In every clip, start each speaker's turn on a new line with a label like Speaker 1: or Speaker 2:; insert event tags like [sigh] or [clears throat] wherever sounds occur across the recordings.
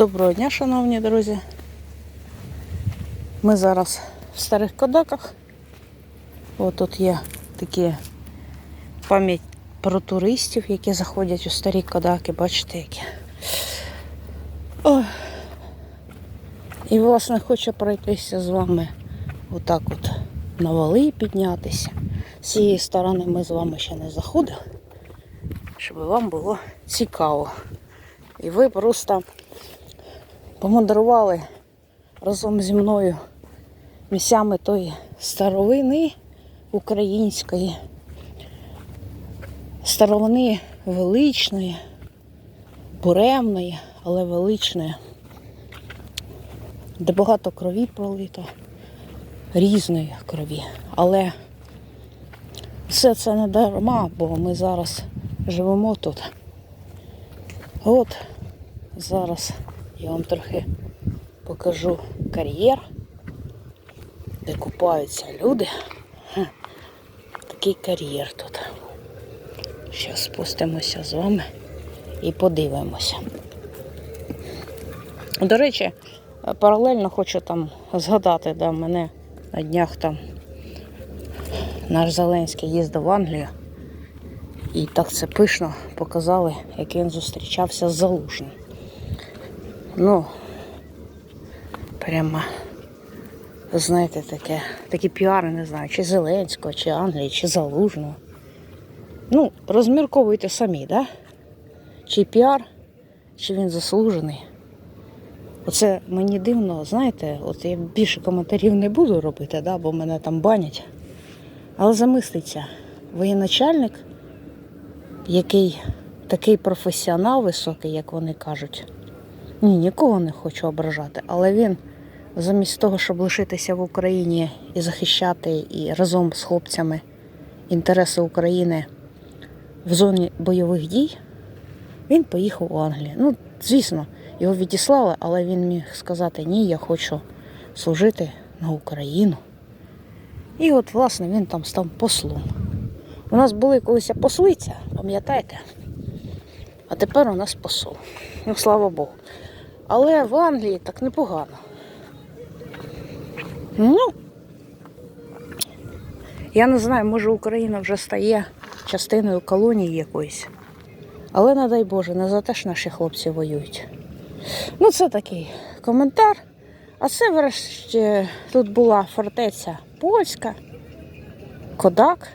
Speaker 1: Доброго дня, шановні друзі. Ми зараз в старих кодаках. Ось тут є такі пам'ять про туристів, які заходять у старі кодаки, бачите які. Ой. І власне хочу пройтися з вами отак от на вали піднятися. З цієї сторони ми з вами ще не заходили, щоб вам було цікаво. І ви просто помандрували разом зі мною місцями тої старовини української, старовини величної, буремної, але величної, де багато крові пролито, різної крові. Але все це не дарма, бо ми зараз живемо тут. От зараз я вам трохи покажу кар'єр, де купаються люди. Такий кар'єр тут. Зараз спустимося з вами і подивимося. До речі, паралельно хочу там згадати, да, мене на днях там наш Зеленський їздив в Англію. І так це пишно показали, як він зустрічався з Залужним. Ну, прямо, знаєте, таке, такі піари, не знаю, чи Зеленського, чи Англії, чи Залужного. Ну, розмірковуйте самі, да? Чи піар, чи він заслужений. Оце мені дивно, знаєте, от я більше коментарів не буду робити, да, бо мене там банять. Але замислиться, воєначальник, який такий професіонал високий, як вони кажуть. Ні, нікого не хочу ображати, але він замість того, щоб лишитися в Україні і захищати і разом з хлопцями інтереси України в зоні бойових дій, він поїхав у Англію. Ну, звісно, його відіслали, але він міг сказати, ні, я хочу служити на Україну. І от, власне, він там став послом. У нас були колись послиця, пам'ятаєте? А тепер у нас посол. Ну, слава Богу. Але в Англії так непогано. Ну, я не знаю, може Україна вже стає частиною колонії якоїсь. Але не дай Боже, не за те ж наші хлопці воюють. Ну, це такий коментар. А це, врешті, тут була фортеця польська, Кодак.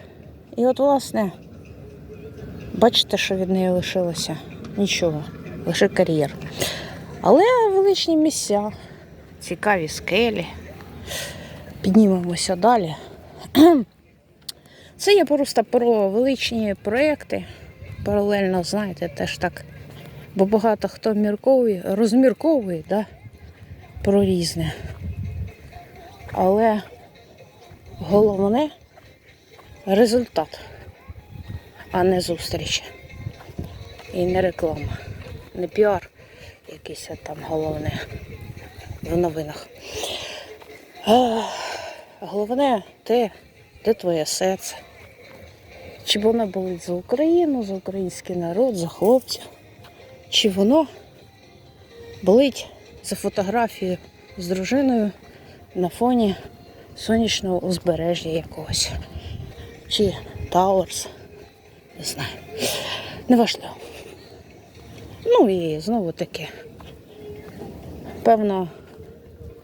Speaker 1: І от, власне, бачите, що від неї лишилося? Нічого, лише кар'єр. Але величні місця, цікаві скелі. Піднімемося далі. Це є просто про величні проекти. Паралельно, знаєте, теж так. Бо багато хто мірковує, розмірковує, да, про різне. Але головне результат, а не зустріч. І не реклама, не піар якийсь там головне в новинах. А, головне те, де твоє серце. Чи воно болить за Україну, за український народ, за хлопців, чи воно болить за фотографію з дружиною на фоні сонячного узбережжя якогось. Чи Тауерс, не знаю. Неважливо. Ну і знову таки, певно,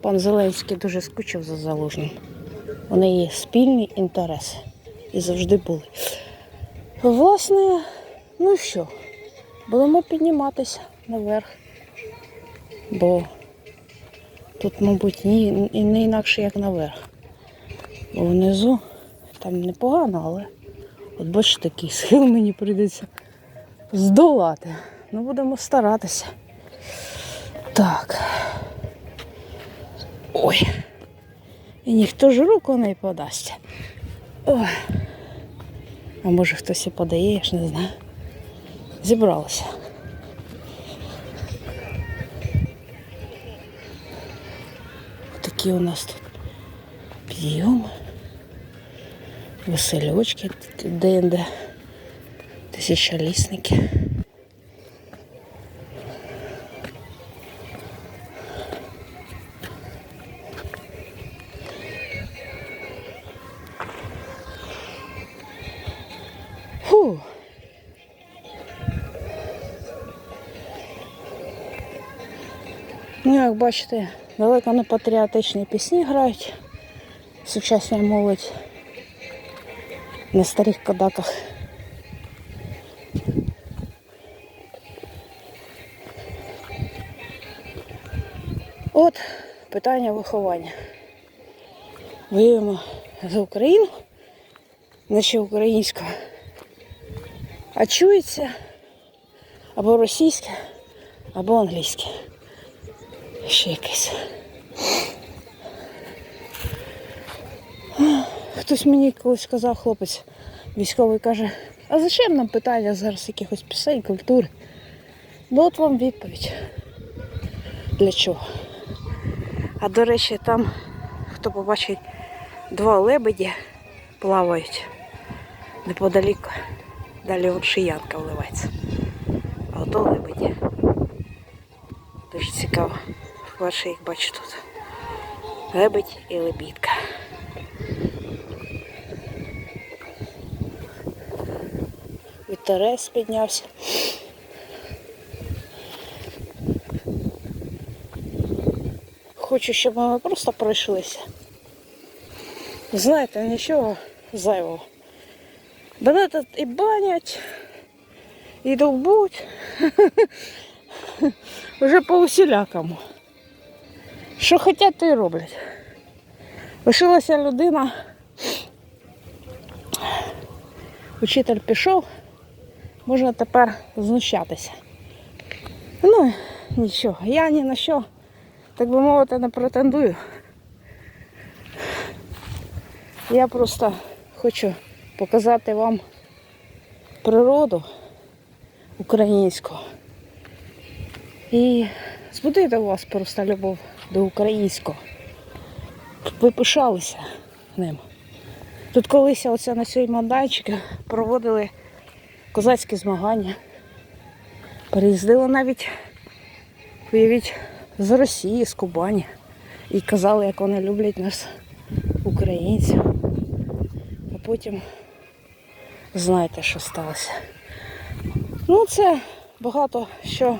Speaker 1: пан Зеленський дуже скучив за залужним. У неї спільні інтереси і завжди були. Власне, ну що, будемо підніматися наверх, бо тут, мабуть, ні, і не інакше, як наверх. Бо внизу там непогано, але от бачите, такий схил мені прийдеться здолати. Ну, будемо старатися. Так. Ой. І ніхто ж руку не подасть. Ой. А може хтось і подає, я ж не знаю. Зібралися. Такі у нас тут підйоми, веселючки, де-де, тисячолісники. Ну, як бачите, далеко не патріотичні пісні грають. Сучасна молодь на старих кадаках. От питання виховання. Воюємо за Україну, наче українська, а чується або російське, або англійське. Ще якесь. Хтось мені колись сказав, хлопець військовий каже, а зачем нам питання зараз якихось пісень, культури? Ну от вам відповідь. Для чого? А до речі, там, хто побачить, два лебеді плавають неподалік. Далі от шиянка вливається. А ото лебеді. Дуже цікаво. Вперше їх бачу тут. Лебедь і лебідка. Вітерець піднявся. Хочу, щоб ми просто пройшлися. Знаєте, нічого зайвого. Мене тут і банять, і довбуть. Вже [laughs] по усілякому. Що хочуть, то й роблять. Лишилася людина. Учитель пішов, можна тепер знущатися. Ну, нічого, я ні на що, так би мовити, не претендую. Я просто хочу показати вам природу українську. І збудити у вас просто любов до українського. Ви пишалися ним. Тут колись оце на цій майданчику проводили козацькі змагання. Приїздили навіть, уявіть, з Росії, з Кубані. І казали, як вони люблять нас, українців. А потім знаєте, що сталося. Ну, це багато що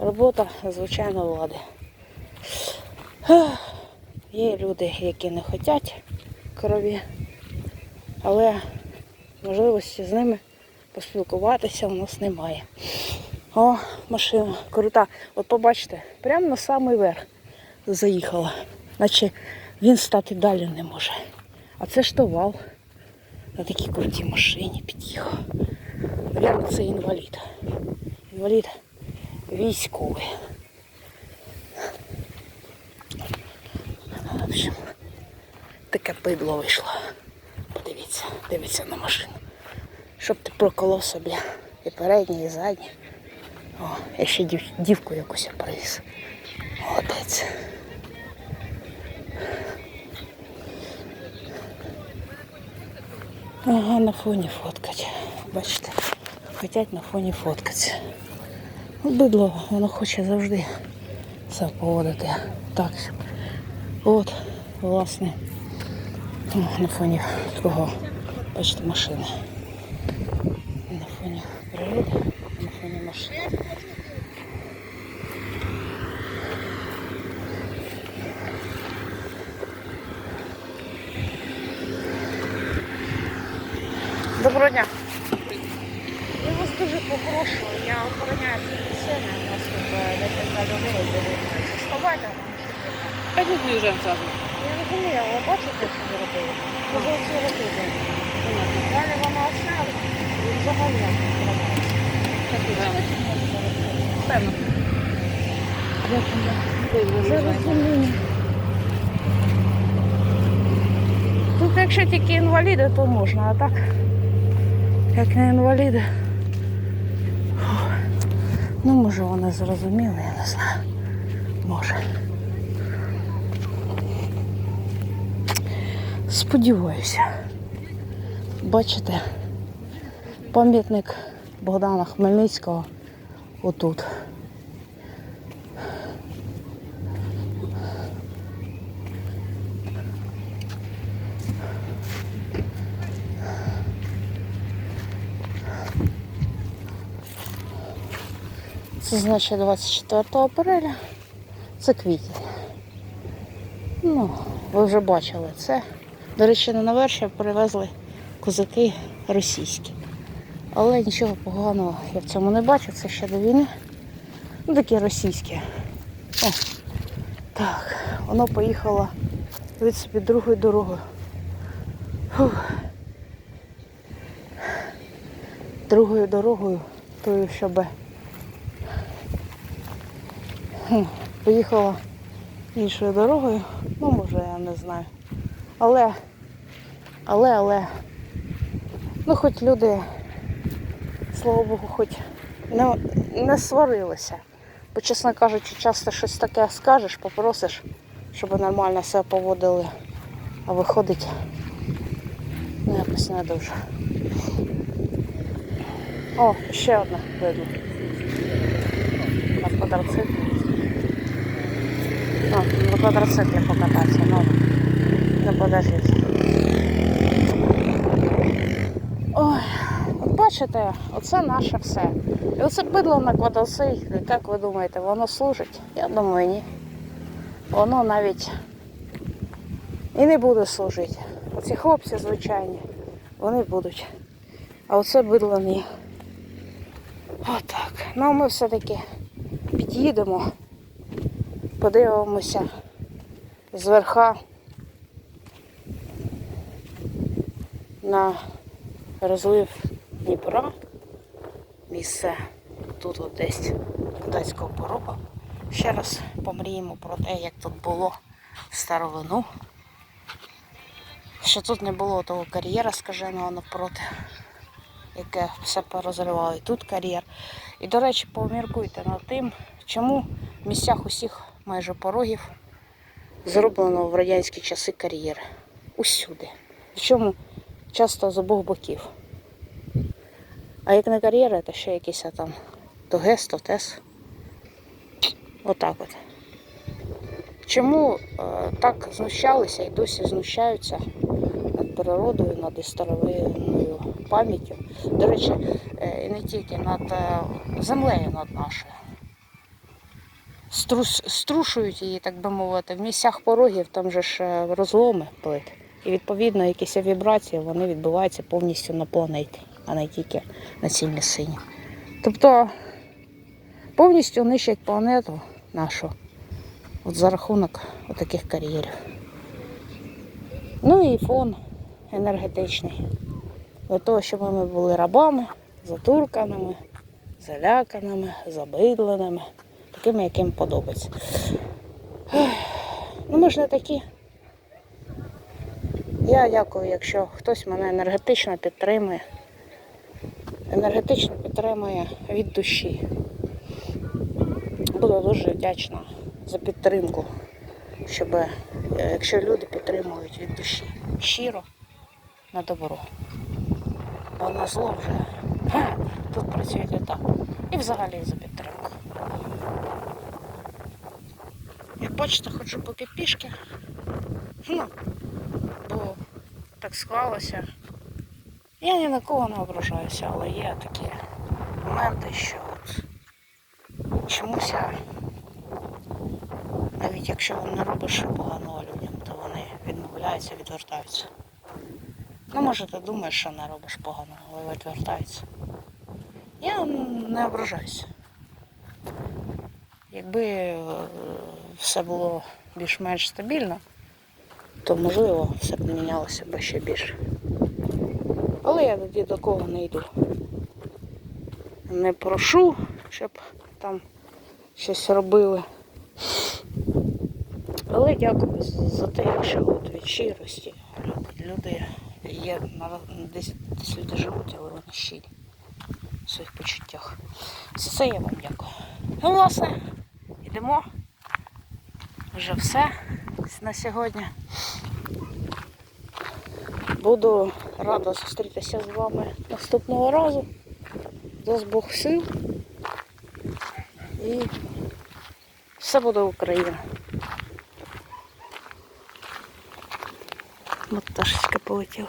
Speaker 1: робота звичайно влади. Є люди, які не хочуть крові, але можливості з ними поспілкуватися у нас немає. О, машина крута. От побачите, прямо на самий верх заїхала. Наче він стати далі не може. А це штовал на такій крутій машині під'їхав. Навірно, це інвалід. Інвалід військовий. В общем, таке бидло вийшло. Подивіться, дивіться на машину. Щоб ти проколов собі і передній, і задній. О, я ще дів, дівку якусь привіз. Молодець. Ага, на фоні фоткать. Бачите, хотять на фоні фоткатися. Ну, Бидло, воно хоче завжди все поводити. Так. От, власне, на фоні кого? Бачите, машини. На фоні природи, на фоні машин. Доброго дня. Я вас дуже попрошу, я охороняю ці сцени, у нас тут декілька людей дивиться. Вставайте.
Speaker 2: Пойдем выезжаем сразу.
Speaker 1: Розумію, але бачите, що ви робили? Що ви це робили? Далі вона осняли і взагалі не
Speaker 2: Певно.
Speaker 1: Це розумію. Тут якщо тільки інваліди, то можна, а так, як не інваліди. Ну, може вони зрозуміли, я не знаю. Може. Сподіваюся. Бачите, пам'ятник Богдана Хмельницького отут. Це значить 24 апреля. Це квітень. Ну, ви вже бачили це. До речі, на наверші привезли козаки російські. Але нічого поганого я в цьому не бачу, це ще до війни. Ну, такі російські. О, так, воно поїхало від собі другою дорогою. Фух. Другою дорогою, тою, щоб поїхала іншою дорогою. Ну, може, я не знаю. Але, але, але, ну хоч люди, слава Богу, хоч не, не сварилися. Бо, чесно кажучи, часто щось таке скажеш, попросиш, щоб нормально себе поводили, а виходить ну, якось не дуже. О, ще одне видно. На квадроциклі. А, на квадроциклі покататися, ну, не подождіть. Ой, от бачите, оце наше все. І оце бидло на квадроциклі, як ви думаєте, воно служить? Я думаю, ні. Воно навіть і не буде служити. Оці хлопці звичайні, вони будуть. А оце бидло ні. Отак. Ну ми все-таки під'їдемо, подивимося зверха на розлив Дніпра. Місце тут от десь китайського порогу. Ще раз помріємо про те, як тут було старовину. Що тут не було того кар'єра скаженого навпроти, яке все порозривало. І тут кар'єр. І, до речі, поміркуйте над тим, чому в місцях усіх майже порогів зроблено в радянські часи кар'єр. Усюди. Причому часто з обох боків. А як не кар'єри, то ще якийсь там то ГЕС, то ТЕС. Отак от. Чому е, так знущалися і досі знущаються над природою, над старовинною пам'яттю? До речі, е, і не тільки над е, землею над нашою. Струс, струшують її, так би мовити, в місцях порогів там же ж розломи плит. І відповідно якісь вібрації вони відбуваються повністю на планеті, а не тільки на цій місцині. Тобто повністю нищать планету нашу от за рахунок таких кар'єрів. Ну і фон енергетичний. Для того, щоб ми були рабами, затурканими, заляканими, забидленими, такими, яким подобається. Ну ми ж не такі. Я дякую, якщо хтось мене енергетично підтримує. Енергетично підтримує від душі. Буду дуже вдячна за підтримку, щоб е, якщо люди підтримують від душі щиро на добро. Бо на зло вже [clears throat] тут працюють і так. І взагалі за підтримку. Як бачите, ходжу поки пішки. Ну, бо так склалося. Я ні на кого не ображаюся, але є такі моменти, що от чомусь навіть якщо не робиш поганого людям, то вони відмовляються, відвертаються. Ну, може, ти думаєш, що не робиш поганого, але відвертаються. Я не ображаюся. Якби е, все було більш-менш стабільно, то можливо все б мінялося б ще більше. Але я тоді до кого не йду. Не прошу, щоб там щось робили. Але дякую за те, якщо от від щирості люди є десь, десь люди живуть, але вони щирі в своїх почуттях. За це я вам дякую. Ну, власне, йдемо. Вже все на сьогодні. Буду рада зустрітися з вами наступного разу. Дасть Бог сил. І все буде Україна. Маташечка полетіла.